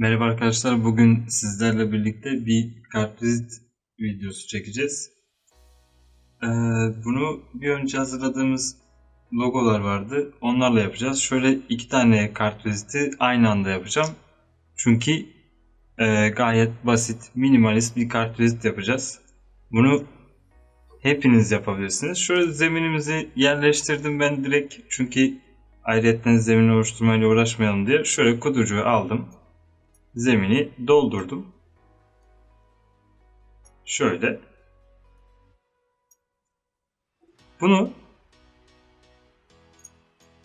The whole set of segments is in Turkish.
Merhaba arkadaşlar. Bugün sizlerle birlikte bir kartvizit videosu çekeceğiz. Ee, bunu bir önce hazırladığımız logolar vardı. Onlarla yapacağız. Şöyle iki tane kartviziti aynı anda yapacağım. Çünkü e, gayet basit, minimalist bir kartvizit yapacağız. Bunu hepiniz yapabilirsiniz. Şöyle zeminimizi yerleştirdim ben direkt. Çünkü ayrıyetten zemin oluşturmayla uğraşmayalım diye. Şöyle kutucuğu aldım zemini doldurdum. Şöyle. Bunu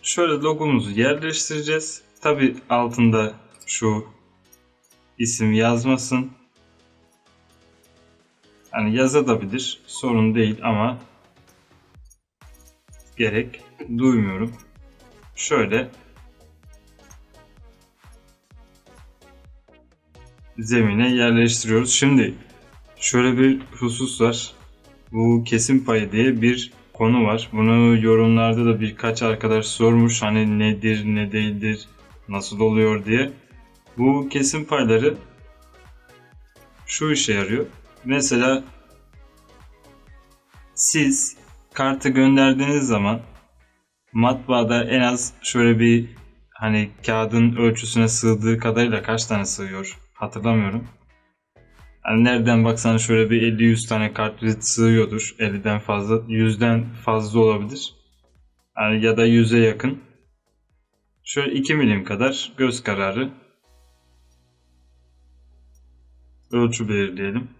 şöyle logomuzu yerleştireceğiz. Tabi altında şu isim yazmasın. Yani yazabilir. Sorun değil ama gerek duymuyorum. Şöyle zemine yerleştiriyoruz. Şimdi şöyle bir husus var. Bu kesim payı diye bir konu var. Bunu yorumlarda da birkaç arkadaş sormuş. Hani nedir, ne değildir, nasıl oluyor diye. Bu kesim payları şu işe yarıyor. Mesela siz kartı gönderdiğiniz zaman matbaada en az şöyle bir hani kağıdın ölçüsüne sığdığı kadarıyla kaç tane sığıyor Hatırlamıyorum. Yani nereden baksan şöyle bir 50-100 tane kartvizit sığıyordur. 50'den fazla, 100'den fazla olabilir. Yani ya da 100'e yakın. Şöyle 2 milim kadar göz kararı ölçü belirleyelim.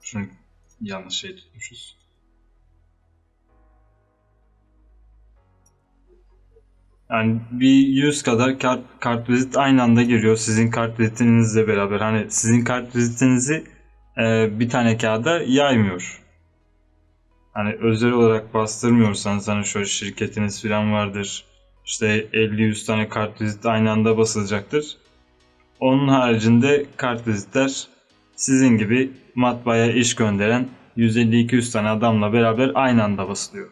Şunu yanlış şey tutmuşuz. Yani bir 100 kadar kart, kartvizit aynı anda giriyor sizin kartvizitinizle beraber. Hani sizin kartvizitinizi e, bir tane kağıda yaymıyor. Hani özel olarak bastırmıyorsanız hani şöyle şirketiniz falan vardır. İşte 50-100 tane kartvizit aynı anda basılacaktır. Onun haricinde kartvizitler sizin gibi matbaaya iş gönderen 150-200 tane adamla beraber aynı anda basılıyor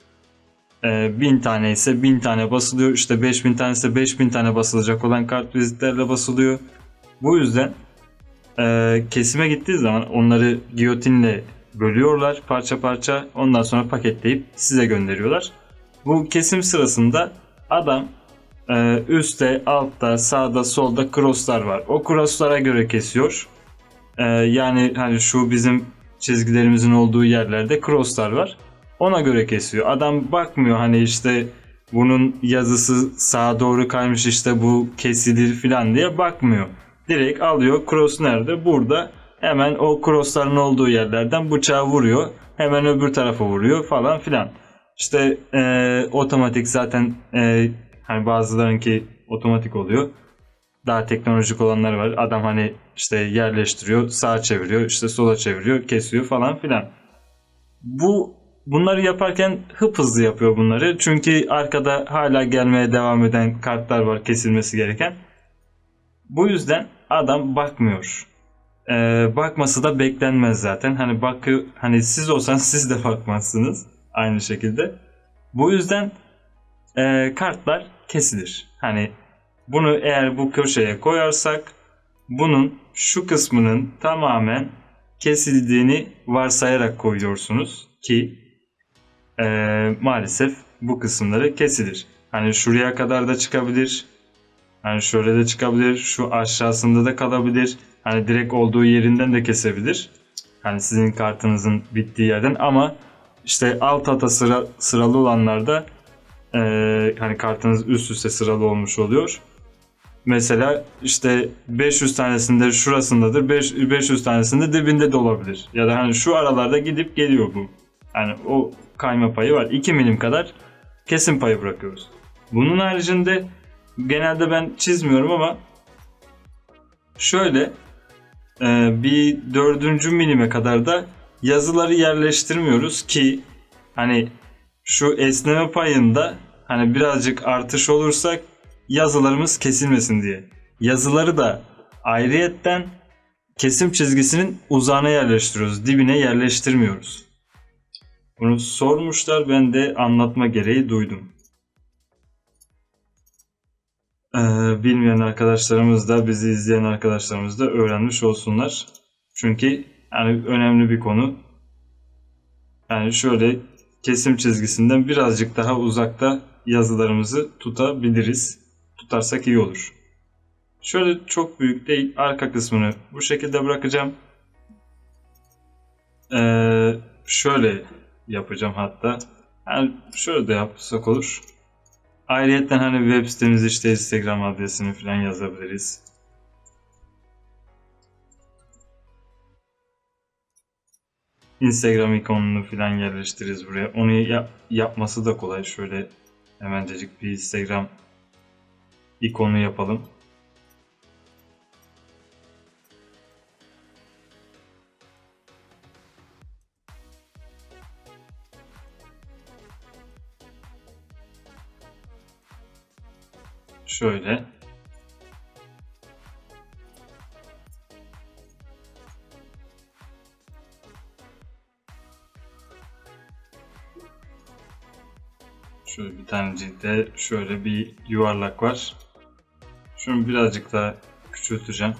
1000 tane ise 1000 tane basılıyor. İşte 5000 tane ise 5000 tane basılacak olan kartvizitlerle basılıyor. Bu yüzden e, kesime gittiği zaman onları giyotinle bölüyorlar parça parça. Ondan sonra paketleyip size gönderiyorlar. Bu kesim sırasında adam e, üstte, altta, sağda, solda crosslar var. O crosslara göre kesiyor. E, yani hani şu bizim çizgilerimizin olduğu yerlerde crosslar var. Ona göre kesiyor. Adam bakmıyor hani işte bunun yazısı sağa doğru kaymış işte bu kesilir filan diye bakmıyor. Direkt alıyor cross nerede? Burada. Hemen o crossların olduğu yerlerden bıçağı vuruyor. Hemen öbür tarafa vuruyor falan filan. İşte e, otomatik zaten e, hani bazılarınki otomatik oluyor. Daha teknolojik olanlar var. Adam hani işte yerleştiriyor, sağa çeviriyor, işte sola çeviriyor, kesiyor falan filan. Bu Bunları yaparken hıp hızlı yapıyor bunları. Çünkü arkada hala gelmeye devam eden kartlar var kesilmesi gereken. Bu yüzden adam bakmıyor. Ee, bakması da beklenmez zaten. Hani bakı hani siz olsanız siz de bakmazsınız aynı şekilde. Bu yüzden e, kartlar kesilir. Hani bunu eğer bu köşeye koyarsak bunun şu kısmının tamamen kesildiğini varsayarak koyuyorsunuz ki e, maalesef bu kısımları kesilir. Hani şuraya kadar da çıkabilir. Hani şöyle de çıkabilir. Şu aşağısında da kalabilir. Hani direkt olduğu yerinden de kesebilir. Hani sizin kartınızın bittiği yerden ama işte alt ata sıra, sıralı olanlarda e, hani kartınız üst üste sıralı olmuş oluyor. Mesela işte 500 tanesinde şurasındadır, 500 tanesinde dibinde de olabilir. Ya da hani şu aralarda gidip geliyor bu. Yani o kayma payı var. 2 milim kadar kesim payı bırakıyoruz. Bunun haricinde genelde ben çizmiyorum ama şöyle e, bir dördüncü milime kadar da yazıları yerleştirmiyoruz ki hani şu esneme payında hani birazcık artış olursa yazılarımız kesilmesin diye. Yazıları da ayrıyetten kesim çizgisinin uzağına yerleştiriyoruz. Dibine yerleştirmiyoruz. Bunu sormuşlar ben de anlatma gereği duydum. Ee, bilmeyen arkadaşlarımız da bizi izleyen arkadaşlarımız da öğrenmiş olsunlar. Çünkü yani önemli bir konu. Yani şöyle kesim çizgisinden birazcık daha uzakta yazılarımızı tutabiliriz. Tutarsak iyi olur. Şöyle çok büyük değil arka kısmını bu şekilde bırakacağım. Ee, şöyle yapacağım hatta. Yani şöyle de yapsak olur. Ayrıyeten hani web sitemiz işte Instagram adresini falan yazabiliriz. Instagram ikonunu falan yerleştiririz buraya. Onu ya- yapması da kolay. Şöyle hemencecik bir Instagram ikonu yapalım. Şöyle. Şöyle bir tanecik de şöyle bir yuvarlak var. Şunu birazcık daha küçülteceğim.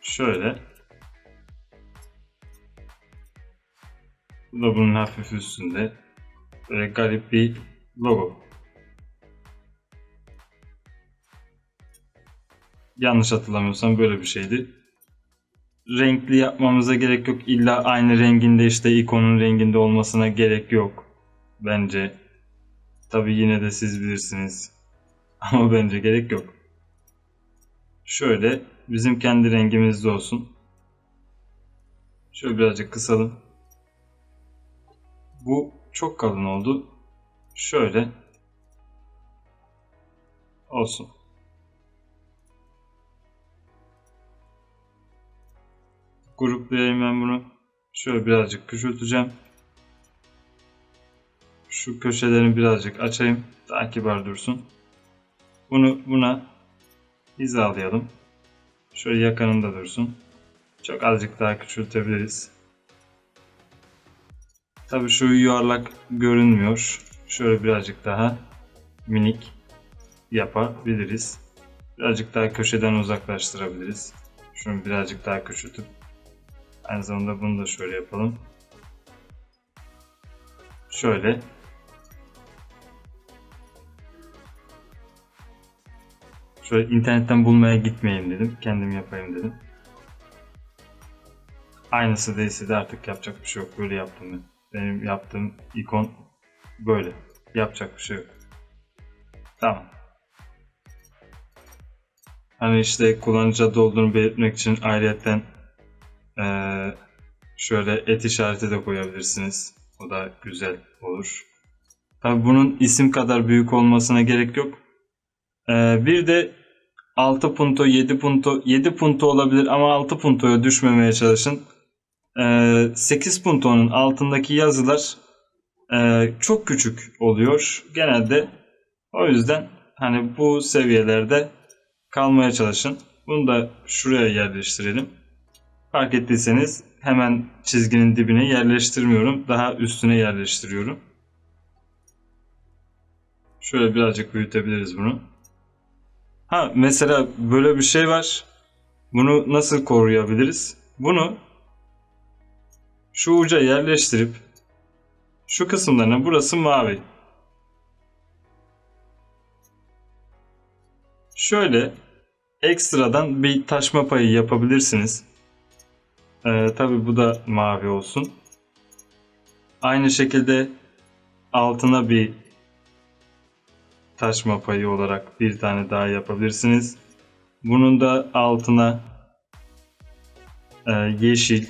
Şöyle. Bunun hafif üstünde. Böyle garip bir logo. Yanlış hatırlamıyorsam böyle bir şeydi. Renkli yapmamıza gerek yok. İlla aynı renginde işte ikonun renginde olmasına gerek yok. Bence. Tabi yine de siz bilirsiniz. Ama bence gerek yok. Şöyle bizim kendi rengimizde olsun. Şöyle birazcık kısalım. Bu çok kalın oldu. Şöyle olsun. Gruplayayım ben bunu. Şöyle birazcık küçülteceğim. Şu köşelerini birazcık açayım. Daha kibar dursun. Bunu buna hizalayalım. Şöyle yakınında dursun. Çok azıcık daha küçültebiliriz. Tabi şu yuvarlak görünmüyor. Şöyle birazcık daha minik yapabiliriz. Birazcık daha köşeden uzaklaştırabiliriz. Şunu birazcık daha küçültüp aynı zamanda bunu da şöyle yapalım. Şöyle. Şöyle internetten bulmaya gitmeyeyim dedim. Kendim yapayım dedim. Aynısı değilse de artık yapacak bir şey yok. Böyle yaptım ben. Benim yaptığım ikon böyle. Yapacak bir şey yok. Tamam. Hani işte kullanıcı adı olduğunu belirtmek için ayrıyetten eee, şöyle et işareti de koyabilirsiniz. O da güzel olur. Tabi bunun isim kadar büyük olmasına gerek yok. Eee, bir de 6 punto 7 punto 7 punto olabilir ama 6 puntoya düşmemeye çalışın. Eee, 8 puntonun altındaki yazılar eee, çok küçük oluyor genelde. O yüzden hani bu seviyelerde kalmaya çalışın. Bunu da şuraya yerleştirelim. Fark ettiyseniz hemen çizginin dibine yerleştirmiyorum. Daha üstüne yerleştiriyorum. Şöyle birazcık büyütebiliriz bunu. Ha mesela böyle bir şey var. Bunu nasıl koruyabiliriz? Bunu şu uca yerleştirip şu kısımlarına burası mavi. Şöyle ekstradan bir taşma payı yapabilirsiniz. Ee, Tabi bu da mavi olsun. Aynı şekilde altına bir taşma payı olarak bir tane daha yapabilirsiniz. Bunun da altına e, yeşil.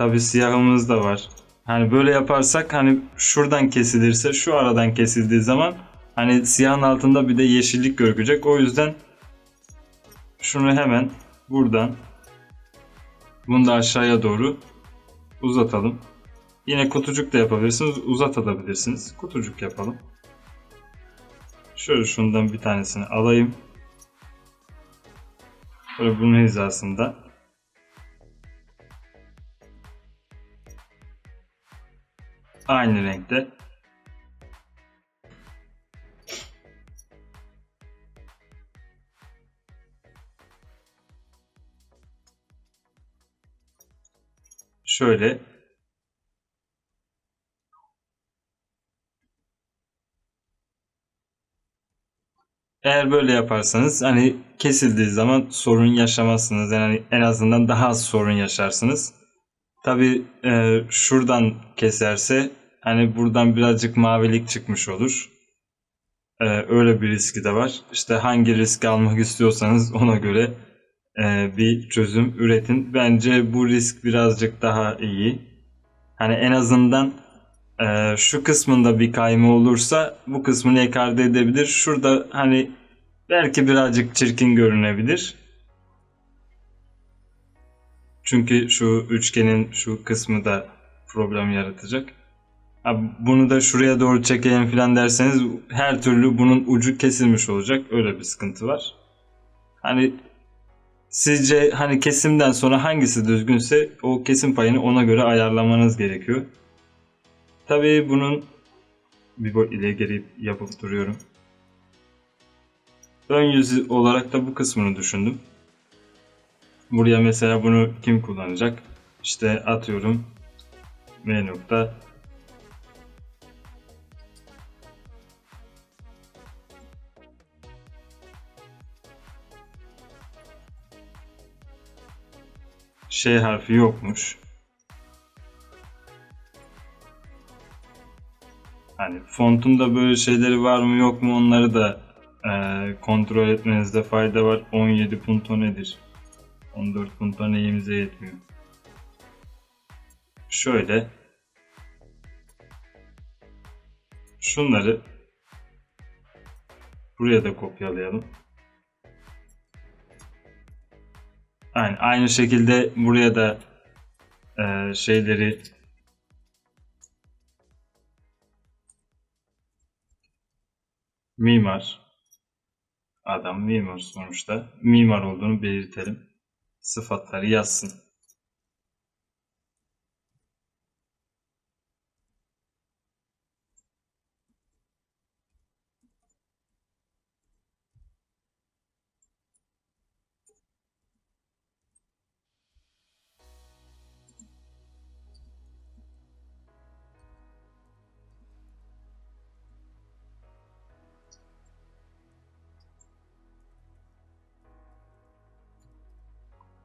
Tabi siyahımız da var. Hani böyle yaparsak hani şuradan kesilirse şu aradan kesildiği zaman hani siyahın altında bir de yeşillik görükecek. O yüzden şunu hemen buradan bunu da aşağıya doğru uzatalım. Yine kutucuk da yapabilirsiniz. Uzatabilirsiniz. Kutucuk yapalım. Şöyle şundan bir tanesini alayım. Böyle bunun hizasında. Aynı renkte. Şöyle Eğer böyle yaparsanız hani kesildiği zaman sorun yaşamazsınız. Yani en azından daha az sorun yaşarsınız. Tabi e, şuradan keserse hani buradan birazcık mavilik çıkmış olur. E, öyle bir riski de var. İşte hangi riski almak istiyorsanız ona göre e, bir çözüm üretin. Bence bu risk birazcık daha iyi. Hani en azından e, şu kısmında bir kayma olursa bu kısmını ekarte edebilir. Şurada hani belki birazcık çirkin görünebilir. Çünkü şu üçgenin şu kısmı da problem yaratacak. Bunu da şuraya doğru çekelim falan derseniz her türlü bunun ucu kesilmiş olacak. Öyle bir sıkıntı var. Hani sizce hani kesimden sonra hangisi düzgünse o kesim payını ona göre ayarlamanız gerekiyor. Tabii bunun bir boy ileri geri yapıp duruyorum. Ön yüzü olarak da bu kısmını düşündüm. Buraya mesela bunu kim kullanacak? İşte atıyorum V nokta şey harfi yokmuş. Hani fontunda böyle şeyleri var mı yok mu onları da e, kontrol etmenizde fayda var. 17 punto nedir? 14 punto neyimize yetmiyor. Şöyle şunları buraya da kopyalayalım. Aynı, aynı şekilde buraya da e, şeyleri mimar adam mimar sonuçta mimar olduğunu belirtelim. Sıfatları yazsın.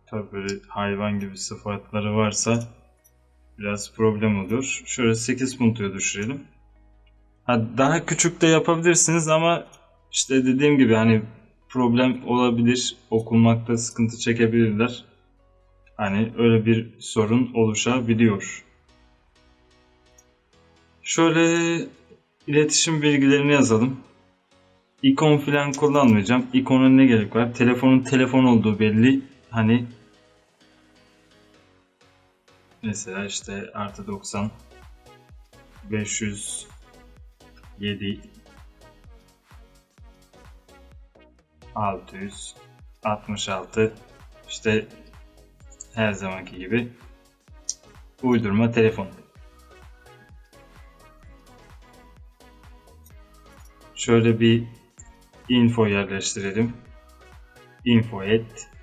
Tabii böyle hayvan gibi sıfatları varsa biraz problem olur. Şöyle 8 puntoya düşürelim. Ha, daha küçük de yapabilirsiniz ama işte dediğim gibi hani problem olabilir. Okunmakta sıkıntı çekebilirler. Hani öyle bir sorun oluşabiliyor. Şöyle iletişim bilgilerini yazalım. İkon falan kullanmayacağım. İkona ne gerek var? Telefonun telefon olduğu belli. Hani mesela işte artı 90 507 600 66 işte her zamanki gibi uydurma telefon. Şöyle bir info yerleştirelim. Info et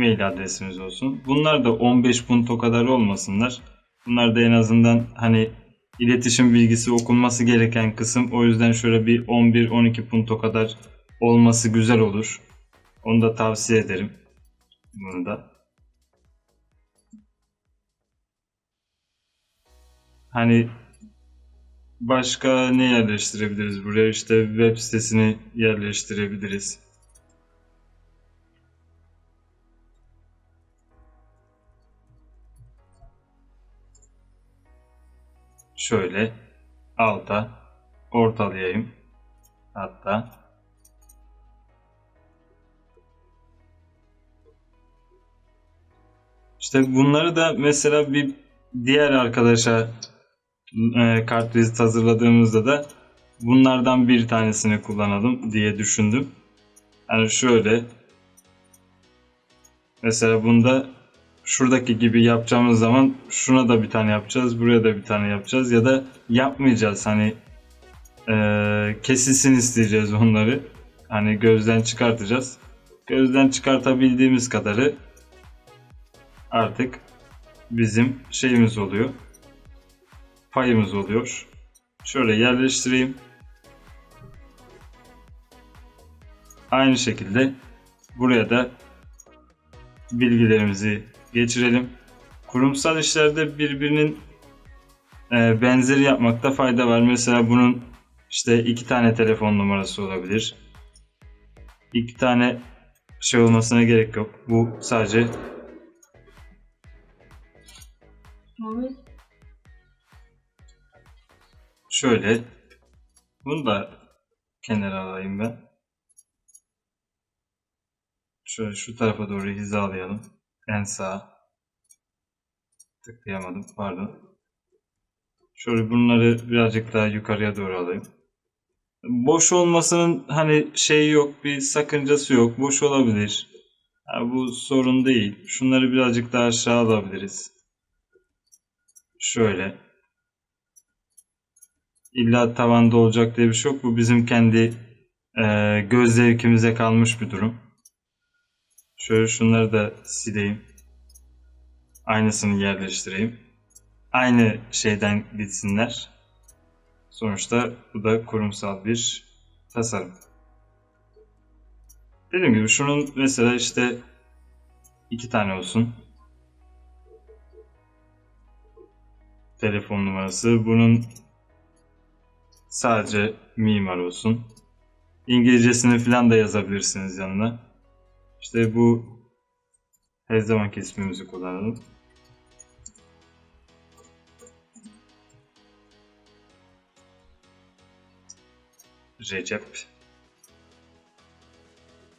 mail adresimiz olsun. Bunlar da 15 punto kadar olmasınlar. Bunlar da en azından hani iletişim bilgisi okunması gereken kısım. O yüzden şöyle bir 11-12 punto kadar olması güzel olur. Onu da tavsiye ederim. Bunu da. Hani başka ne yerleştirebiliriz buraya? İşte web sitesini yerleştirebiliriz. Şöyle alta ortalayayım. Hatta işte bunları da mesela bir diğer arkadaşa e, kartvizit hazırladığımızda da bunlardan bir tanesini kullanalım diye düşündüm. Yani şöyle Mesela bunda şuradaki gibi yapacağımız zaman şuna da bir tane yapacağız, buraya da bir tane yapacağız ya da yapmayacağız. Hani eee kesilsin isteyeceğiz onları. Hani gözden çıkartacağız. Gözden çıkartabildiğimiz kadarı artık bizim şeyimiz oluyor. Payımız oluyor. Şöyle yerleştireyim. Aynı şekilde buraya da bilgilerimizi geçirelim. Kurumsal işlerde birbirinin e, benzeri yapmakta fayda var. Mesela bunun işte iki tane telefon numarası olabilir. İki tane şey olmasına gerek yok. Bu sadece şöyle. Bunu da kenara alayım ben. Şöyle şu tarafa doğru hizalayalım. En sağ. Tıklayamadım. Pardon. Şöyle bunları birazcık daha yukarıya doğru alayım. Boş olmasının hani şeyi yok, bir sakıncası yok. Boş olabilir. Ha, bu sorun değil. Şunları birazcık daha aşağı alabiliriz. Şöyle. İlla tavanda olacak diye bir şey yok. Bu bizim kendi e, göz zevkimize kalmış bir durum. Şöyle şunları da sileyim. Aynısını yerleştireyim. Aynı şeyden gitsinler. Sonuçta bu da kurumsal bir tasarım. Dediğim gibi şunun mesela işte iki tane olsun. Telefon numarası. Bunun sadece mimar olsun. İngilizcesini falan da yazabilirsiniz yanına. İşte bu her zamanki ismimizi kullanalım. Recep.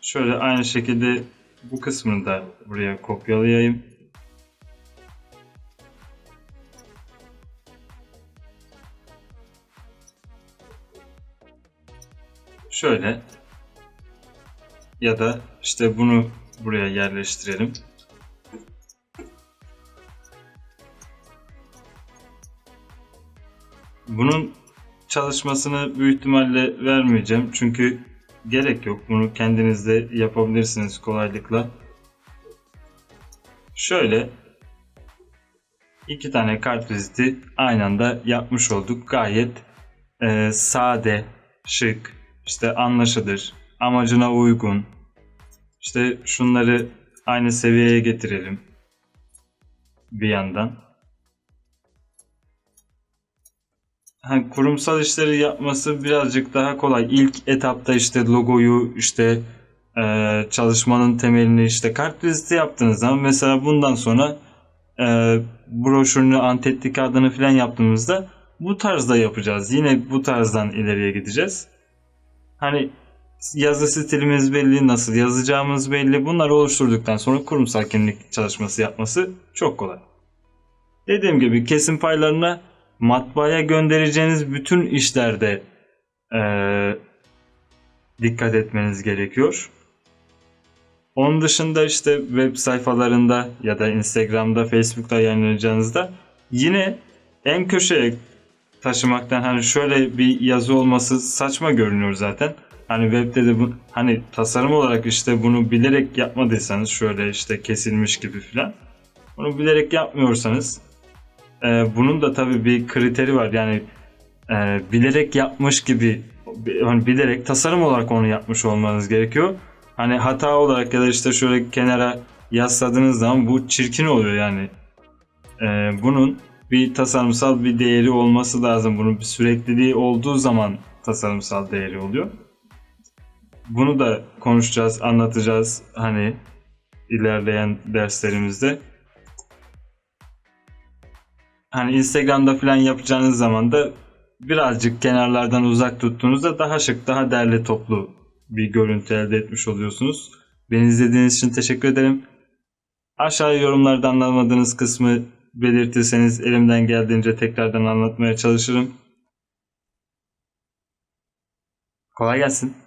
Şöyle aynı şekilde bu kısmını da buraya kopyalayayım. Şöyle ya da işte bunu buraya yerleştirelim. Bunun çalışmasını büyük ihtimalle vermeyeceğim. Çünkü gerek yok. Bunu kendiniz de yapabilirsiniz kolaylıkla. Şöyle iki tane kart viziti aynı anda yapmış olduk. Gayet e, sade, şık, işte anlaşılır, amacına uygun. İşte şunları aynı seviyeye getirelim. Bir yandan. hani kurumsal işleri yapması birazcık daha kolay. İlk etapta işte logoyu işte e, çalışmanın temelini işte kart viziti yaptığınız zaman mesela bundan sonra e, broşürünü, antetli kağıdını falan yaptığımızda bu tarzda yapacağız. Yine bu tarzdan ileriye gideceğiz. Hani yazı stilimiz belli, nasıl yazacağımız belli. Bunları oluşturduktan sonra kurumsal kimlik çalışması yapması çok kolay. Dediğim gibi kesim paylarına matbaaya göndereceğiniz bütün işlerde eee, dikkat etmeniz gerekiyor. Onun dışında işte web sayfalarında ya da Instagram'da, Facebook'ta yayınlayacağınızda yine en köşeye taşımaktan hani şöyle bir yazı olması saçma görünüyor zaten. Hani webde de bu hani tasarım olarak işte bunu bilerek yapmadıysanız şöyle işte kesilmiş gibi filan. Bunu bilerek yapmıyorsanız ee, bunun da tabii bir kriteri var. Yani e, bilerek yapmış gibi hani bilerek tasarım olarak onu yapmış olmanız gerekiyor. Hani hata olarak ya da işte şöyle kenara yasladığınız zaman bu çirkin oluyor yani. Ee, bunun bir tasarımsal bir değeri olması lazım. Bunun bir sürekliliği olduğu zaman tasarımsal değeri oluyor. Bunu da konuşacağız, anlatacağız hani ilerleyen derslerimizde hani Instagram'da falan yapacağınız zaman da birazcık kenarlardan uzak tuttuğunuzda daha şık, daha derli toplu bir görüntü elde etmiş oluyorsunuz. Beni izlediğiniz için teşekkür ederim. Aşağıya yorumlarda anlamadığınız kısmı belirtirseniz elimden geldiğince tekrardan anlatmaya çalışırım. Kolay gelsin.